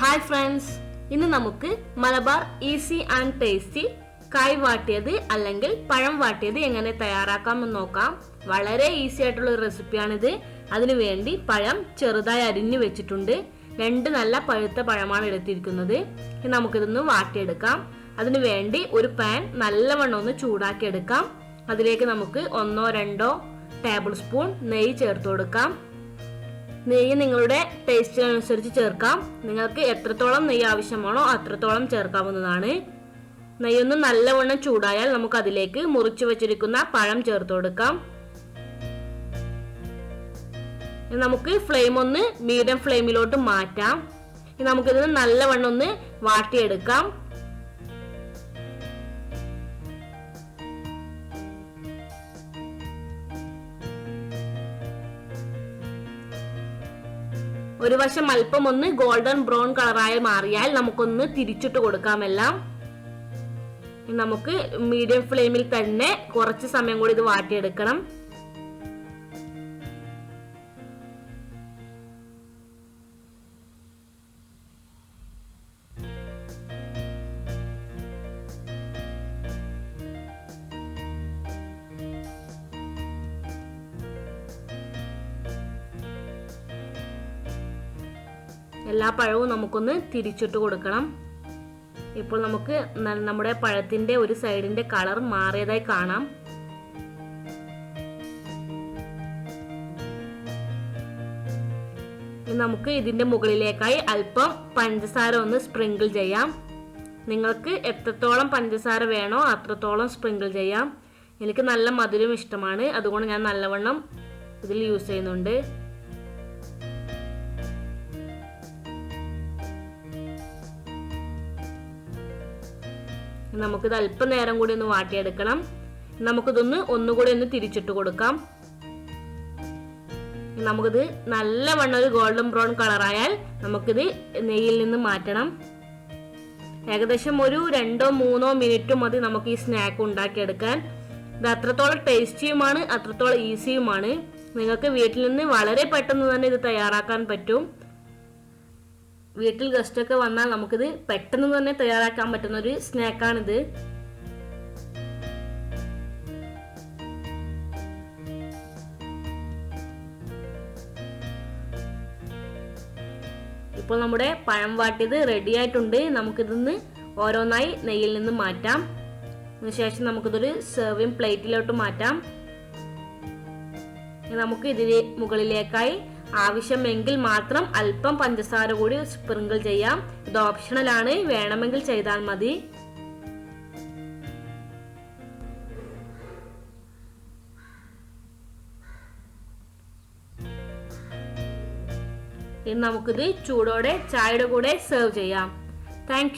Hi friends ഇന്ന് നമുക്ക് Malabar easy and tasty കായ് വാട്ടിയത് അല്ലെങ്കിൽ പഴം വാട്ടിയത് എങ്ങനെ തയ്യാറാക്കാമെന്ന് നോക്കാം. വളരെ ഈസി ആയിട്ടുള്ള ഒരു റെസിപ്പിയാണിത്. അതിനു വേണ്ടി പഴം ചെറുതായി അരിഞ്ഞു വെച്ചിട്ടുണ്ട്. രണ്ട് നല്ല പഴുത്ത പഴമാണ് എടുത്തിരിക്കുന്നത്. ഇനി നമുക്കിതൊന്ന് വാട്ടിയെടുക്കാം. അതിനു വേണ്ടി ഒരു പാൻ നല്ലവണ്ണം ഒന്ന് ചൂടാക്കി എടുക്കാം അതിലേക്ക് നമുക്ക് ഒന്നോ രണ്ടോ ടേബിൾ സ്പൂൺ നെയ്യ് ചേർത്ത് കൊടുക്കാം. നെയ്യ് നിങ്ങളുടെ ടേസ്റ്റിനനുസരിച്ച് ചേർക്കാം. നിങ്ങൾക്ക് എത്രത്തോളം നെയ്യ് ആവശ്യമാണോ അത്രത്തോളം ചേർക്കാവുന്നതാണ്. നെയ്യൊന്ന് നല്ലവണ്ണം ചൂടായാൽ നമുക്ക് അതിലേക്ക് മുറിച്ചു വെച്ചിരിക്കുന്ന പഴം ചേർത്ത് കൊടുക്കാം. നമുക്ക് ഫ്ലെയിം ഒന്ന് മീഡിയം ഫ്ലെയിമിലോട്ട് മാറ്റാം. നമുക്കിതിന് നല്ലവണ്ണം ഒന്ന് വാട്ടിയെടുക്കാം. ഒരു വശം അല്പം ഒന്ന് ഗോൾഡൻ ബ്രൗൺ കളറായി മാറിയാൽ നമുക്കൊന്ന് തിരിച്ചിട്ട് കൊടുക്കാമെല്ലാം നമുക്ക് മീഡിയം ഫ്ലെയിമിൽ തന്നെ കുറച്ച് സമയം കൂടി ഇത് വാട്ടിയെടുക്കണം. എല്ലാ പഴവും നമുക്കൊന്ന് തിരിച്ചിട്ട് കൊടുക്കണം. ഇപ്പോൾ നമുക്ക് നമ്മുടെ പഴത്തിന്റെ ഒരു സൈഡിന്റെ കളർ മാറിയതായി കാണാം. നമുക്ക് ഇതിന്റെ മുകളിലേക്കായി അല്പം പഞ്ചസാര ഒന്ന് സ്പ്രിങ്കിൾ ചെയ്യാം. നിങ്ങൾക്ക് എത്രത്തോളം പഞ്ചസാര വേണോ അത്രത്തോളം സ്പ്രിങ്കിൾ ചെയ്യാം. എനിക്ക് നല്ല മധുരം ഇഷ്ടമാണ്. അതുകൊണ്ട് ഞാൻ നല്ലവണ്ണം ഇതിൽ യൂസ് ചെയ്യുന്നുണ്ട്. നമുക്കിത് അല്പം നേരം കൂടി ഒന്ന് വാട്ടിയെടുക്കണം. നമുക്കിതൊന്ന് ഒന്നുകൂടി ഒന്ന് തിരിച്ചിട്ട് കൊടുക്കാം. നമുക്കിത് നല്ലവണ്ണം ഒരു ഗോൾഡൻ ബ്രൗൺ കളറായാൽ നമുക്കിത് നെയ്യിൽ നിന്ന് മാറ്റണം. ഏകദേശം ഒരു രണ്ടോ മൂന്നോ മിനിറ്റ് മതി നമുക്ക് ഈ സ്നാക്ക് ഉണ്ടാക്കിയെടുക്കാൻ. ഇത് അത്രത്തോളം ടേസ്റ്റിയുമാണ് അത്രത്തോളം ഈസിയുമാണ്. നിങ്ങൾക്ക് വീട്ടിൽ നിന്ന് വളരെ പെട്ടെന്ന് തന്നെ ഇത് തയ്യാറാക്കാൻ പറ്റും. വീട്ടിൽ ഗസ്റ്റ് ഒക്കെ വന്നാൽ നമുക്കിത് പെട്ടെന്ന് തന്നെ തയ്യാറാക്കാൻ പറ്റുന്ന ഒരു സ്നാക്കാണിത്. ഇപ്പോൾ നമ്മുടെ പഴം വാട്ടിയത് റെഡി ആയിട്ടുണ്ട്. നമുക്കിതിന്ന് ഓരോന്നായി നെയ്യിൽ നിന്ന് മാറ്റാം. അതിനുശേഷം നമുക്കിതൊരു സെർവിങ് പ്ലേറ്റിലോട്ട് മാറ്റാം. നമുക്ക് ഇതിന് മുകളിലേക്കായി ആവശ്യമെങ്കിൽ മാത്രം അല്പം പഞ്ചസാര കൂടി സ്പ്രിങ്കിൾ ചെയ്യാം. ഇത് ഓപ്ഷണൽ ആണ്. വേണമെങ്കിൽ ചെയ്താൽ മതി. ഇനി നമുക്കിത് ചൂടോടെ ചായയുടെ കൂടെ സെർവ് ചെയ്യാം. താങ്ക്